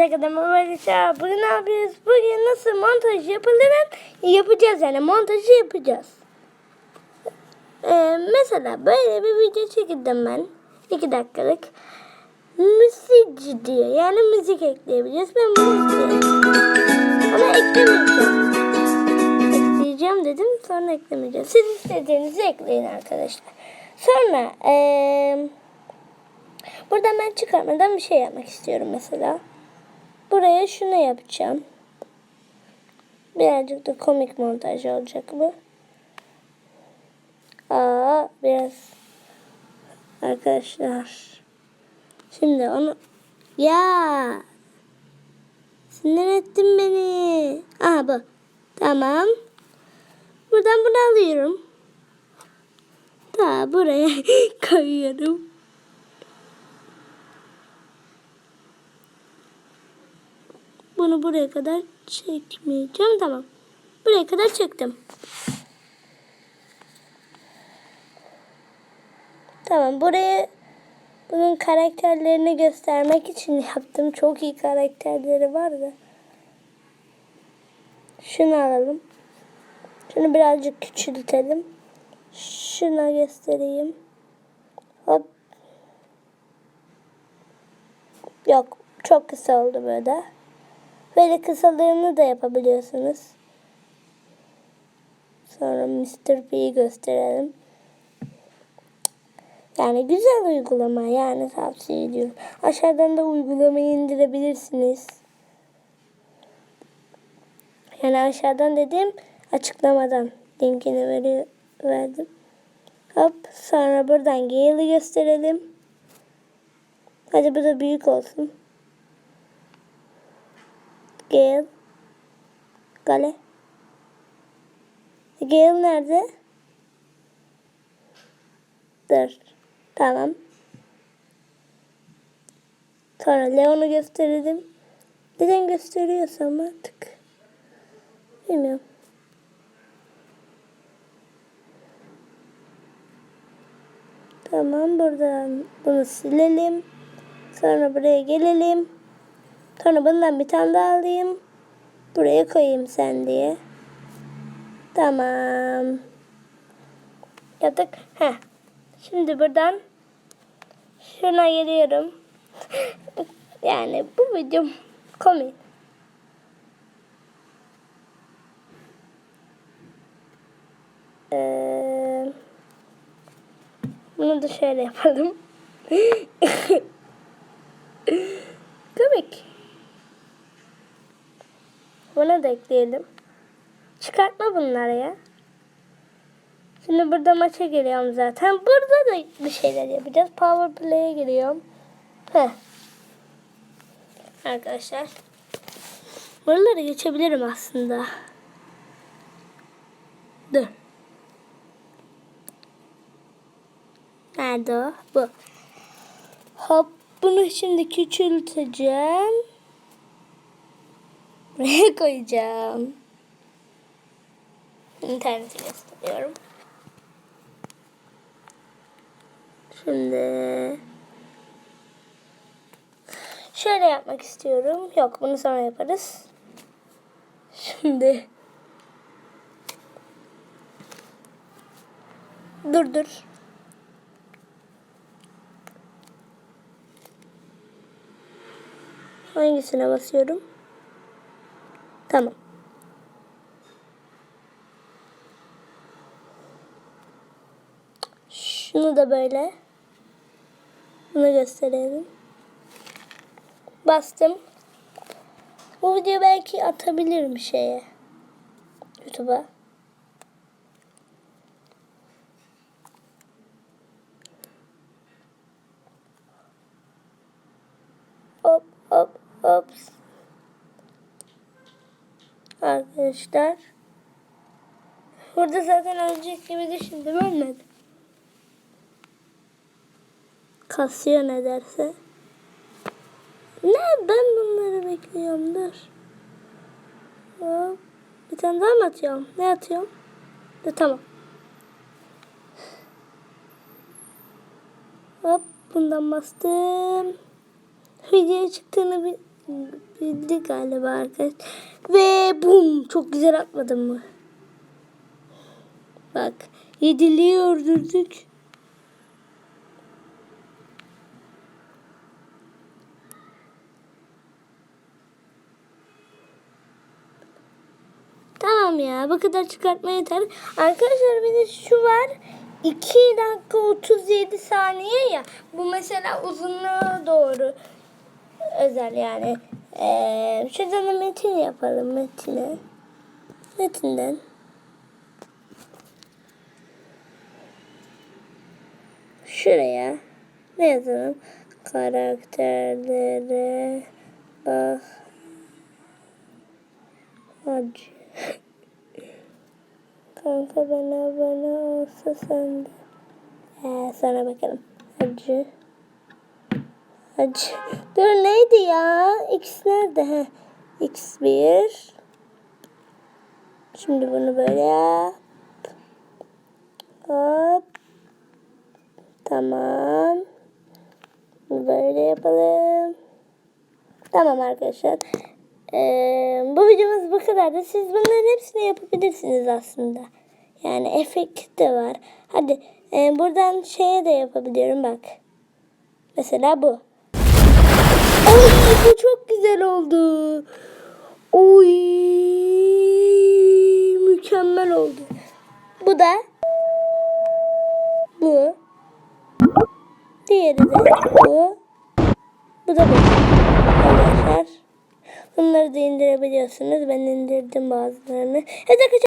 Hepinize kadar merhaba. Bugün ne? Bugün nasıl montaj yapılır yapacağız yani montajı yapacağız. Ee, mesela böyle bir video çekildim ben. 2 dakikalık. Müzik diyor. Yani müzik ekleyebiliriz. Ben bunu ekleyeyim. Ama eklemeyeceğim. Ekleyeceğim dedim sonra eklemeyeceğim. Siz istediğinizi ekleyin arkadaşlar. Sonra eee Buradan ben çıkarmadan bir şey yapmak istiyorum mesela. Buraya şunu yapacağım. Birazcık da komik montaj olacak bu. Aa biraz arkadaşlar. Şimdi onu ya sinir ettin beni. Aha bu. Tamam. Buradan bunu alıyorum. Ta buraya koyuyorum. Bunu buraya kadar çekmeyeceğim. Tamam. Buraya kadar çektim. Tamam. Buraya bunun karakterlerini göstermek için yaptım. Çok iyi karakterleri var da. Şunu alalım. Şunu birazcık küçültelim. Şuna göstereyim. Hop. Yok. Çok kısa oldu böyle. Böyle kısalığını da yapabiliyorsunuz. Sonra Mr. P'yi gösterelim. Yani güzel uygulama yani tavsiye ediyorum. Aşağıdan da uygulamayı indirebilirsiniz. Yani aşağıdan dedim açıklamadan linkini veriyor, verdim. Hop sonra buradan Gale'i gösterelim. Hadi bu da büyük olsun. Gale. Gale. Gale nerede? Dur. Tamam. Sonra Leon'u gösterelim. Neden gösteriyorsam artık. Bilmiyorum. Tamam buradan bunu silelim. Sonra buraya gelelim. Sonra bundan bir tane daha alayım. Buraya koyayım sen diye. Tamam. Yaptık. Heh. Şimdi buradan şuna geliyorum. yani bu video komik. Ee, bunu da şöyle yapalım. komik. Bunu da ekleyelim. Çıkartma bunları ya. Şimdi burada maça giriyorum zaten. Burada da bir şeyler yapacağız. Power play'e giriyorum. Heh. Arkadaşlar. Buraları geçebilirim aslında. Dur. Nerede o? Bu. Hop. Bunu şimdi küçülteceğim. Buraya koyacağım. İnterneti gösteriyorum. Şimdi şöyle yapmak istiyorum. Yok bunu sonra yaparız. Şimdi dur dur. Hangisine basıyorum? Tamam. Şunu da böyle. Bunu gösterelim. Bastım. Bu video belki atabilirim şeye. YouTube'a. Hop hop hop. Arkadaşlar. Burada zaten ölecek gibi düşündüm ölmedi. Kasıyor ne derse. Ne ben bunları bekliyorum dur. Bir tane daha mı atıyorum? Ne atıyorum? De, tamam. Hop bundan bastım. Videoya çıktığını bir bildi galiba arkadaş. Ve bum çok güzel atmadım mı? Bak yediliği öldürdük. Tamam ya bu kadar çıkartma yeter. Arkadaşlar bir de şu var. 2 dakika 37 saniye ya. Bu mesela uzunluğa doğru özel yani. Ee, şuradan da metin yapalım metine. Metinden. Şuraya ne yazalım? Karakterlere bak. Hacı. Kanka bana abone olsa sen de. Ee, sonra bakalım. Hacı. Hacı. Dur neydi ya? X nerede? Heh. X1. Şimdi bunu böyle yap. Hop. Tamam. Böyle yapalım. Tamam arkadaşlar. Ee, bu videomuz bu kadardı. Siz bunların hepsini yapabilirsiniz aslında. Yani efekt de var. Hadi e, buradan şeye de yapabiliyorum bak. Mesela bu. Ay bu çok güzel oldu. Oy mükemmel oldu. Bu da bu. Diğeri de bu. Bu da bu. Arkadaşlar. Bunları da indirebiliyorsunuz. Ben indirdim bazılarını. Evet arkadaşlar.